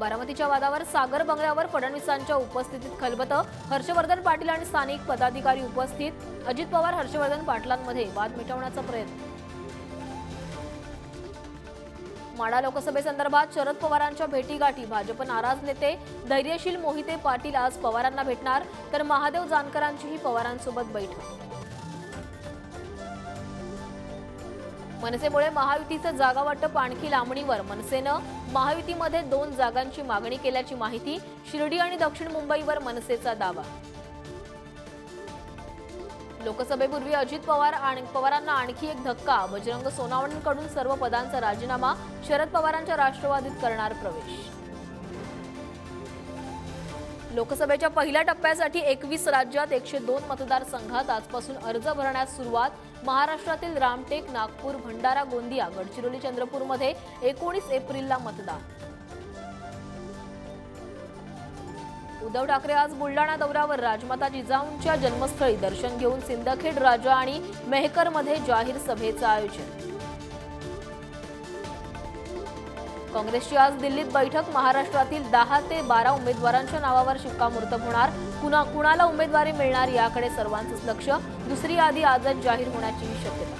बारामतीच्या वादावर सागर बंगल्यावर फडणवीसांच्या उपस्थितीत खलबतं. हर्षवर्धन पाटील आणि स्थानिक पदाधिकारी उपस्थित. अजित पवार हर्षवर्धन पाटलांमध्ये वाद मिटवण्याचा प्रयत्न. माडा लोकसभेसंदर्भात शरद पवारांच्या भेटीगाठी भाजप नाराज नेते धैर्यशील मोहिते पाटील आज पवारांना भेटणार तर महादेव जानकरांचीही पवारांसोबत बैठक. मनसेमुळे महायुतीचं जागा वाटप आणखी लांबणीवर. मनसेनं महायुतीमध्ये दोन जागांची मागणी केल्याची माहिती शिर्डी आणि दक्षिण मुंबईवर मनसेचा दावा. लोकसभेपूर्वी अजित पवार आणि पवारांना आणखी एक धक्का. बजरंग सोनावणेंकडून सर्व पदांचा राजीनामा शरद पवारांच्या राष्ट्रवादीत करणार प्रवेश. लोकसभेच्या पहिल्या टप्प्यासाठी एकवीस राज्यात एकशे दोन मतदारसंघात आजपासून अर्ज भरण्यास सुरुवात. महाराष्ट्रातील रामटेक नागपूर भंडारा गोंदिया गडचिरोली चंद्रपूरमध्ये एकोणीस एप्रिलला मतदान. उद्धव ठाकरे आज बुलडाणा दौऱ्यावर. राजमाता जिजाऊंच्या जन्मस्थळी दर्शन घेऊन सिंदखेड राजा आणि मेहकरमध्ये जाहीर सभेचं आयोजन. काँग्रेसची आज दिल्लीत बैठक. महाराष्ट्रातील दहा ते बारा उमेदवारांच्या नावावर शिक्कामोर्तब होणार. कुणा कुणाला उमेदवारी मिळणार याकडे सर्वांचंच लक्ष. दुसरी यादी आजच जाहीर होण्याची शक्यता.